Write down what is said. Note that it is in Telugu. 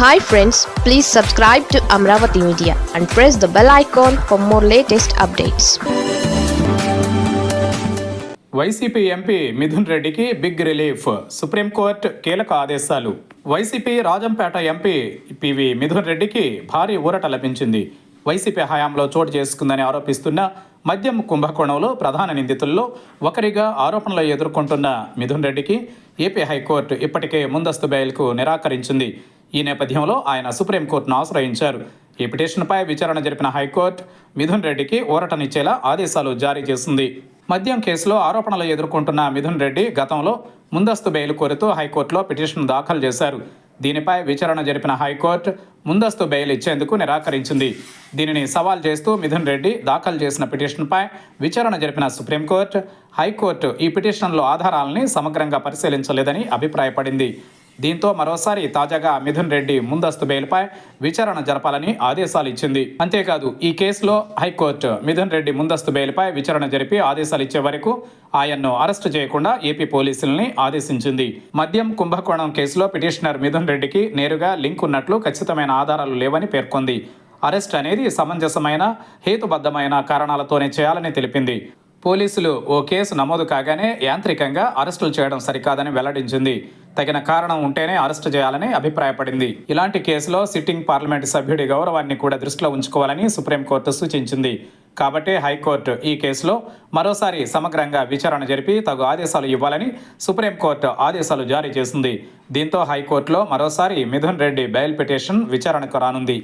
Hi friends please subscribe to Amaravati media and press the bell icon for more latest updates YCP MP Mithun రెడ్డికి బిగ్ రిలీఫ్ సుప్రీంకోర్టు కీలక ఆదేశాలు. YCP Rajampet MP PV Mithun రెడ్డికి భారీ ఊరట లభించింది. వైసీపీ హయాంలో చోటు చేసుకుందని ఆరోపిస్తున్న మద్యం కుంభకోణంలో ప్రధాన నిందితుల్లో ఒకరిగా ఆరోపణలు ఎదుర్కొంటున్న మిథున్ రెడ్డికి ఏపీ హైకోర్టు ఇప్పటికే ముందస్తు బెయిల్కు నిరాకరించింది. ఈ నేపథ్యంలో ఆయన సుప్రీంకోర్టును ఆశ్రయించారు. ఈ పిటిషన్పై విచారణ జరిపిన హైకోర్టు మిథున్ రెడ్డికి ఊరటనిచ్చేలా ఆదేశాలు జారీ చేసింది. మద్యం కేసులో ఆరోపణలు ఎదుర్కొంటున్న మిథున్ రెడ్డి గతంలో ముందస్తు బెయిల్ కోరుతూ హైకోర్టులో పిటిషన్ దాఖలు చేశారు. దీనిపై విచారణ జరిపిన హైకోర్టు ముందస్తు బెయిల్ ఇచ్చేందుకు నిరాకరించింది. దీనిని సవాల్ చేస్తూ మిథున్ రెడ్డి దాఖలు చేసిన పిటిషన్పై విచారణ జరిపిన సుప్రీంకోర్టు హైకోర్టు ఈ పిటిషన్లో ఆధారాలని సమగ్రంగా పరిశీలించలేదని అభిప్రాయపడింది. దీంతో మరోసారి తాజాగా మిథున్ రెడ్డి ముందస్తు బెయిల్పై విచారణ జరపాలని ఆదేశాలు ఇచ్చింది అంతేకాదు ఈ కేసులో హైకోర్టు మిథున్ రెడ్డి ముందస్తు బెయిల్పై విచారణ జరిపి ఆదేశాలు ఇచ్చే వరకు ఆయన్ను అరెస్టు చేయకుండా ఏపీ పోలీసుల్ని ఆదేశించింది. మద్యం కుంభకోణం కేసులో పిటిషనర్ మిథున్ రెడ్డికి నేరుగా లింక్ ఉన్నట్లు ఖచ్చితమైన ఆధారాలు లేవని పేర్కొంది. అరెస్ట్ అనేది సమంజసమైన హేతుబద్ధమైన కారణాలతోనే చేయాలని తెలిపింది. పోలీసులు ఓ కేసు నమోదు కాగానే యాంత్రికంగా అరెస్టులు చేయడం సరికాదని వెల్లడించింది. తగిన కారణం ఉంటేనే అరెస్టు చేయాలని అభిప్రాయపడింది. ఇలాంటి కేసులో సిట్టింగ్ పార్లమెంట్ సభ్యుడి గౌరవాన్ని కూడా దృష్టిలో ఉంచుకోవాలని సుప్రీంకోర్టు సూచించింది. కాబట్టి హైకోర్టు ఈ కేసులో మరోసారి సమగ్రంగా విచారణ జరిపి తగు ఆదేశాలు ఇవ్వాలని సుప్రీంకోర్టు ఆదేశాలు జారీ చేసింది. దీంతో హైకోర్టులో మరోసారి మిథున్ రెడ్డి బెయిల్ పిటిషన్ విచారణకు రానుంది.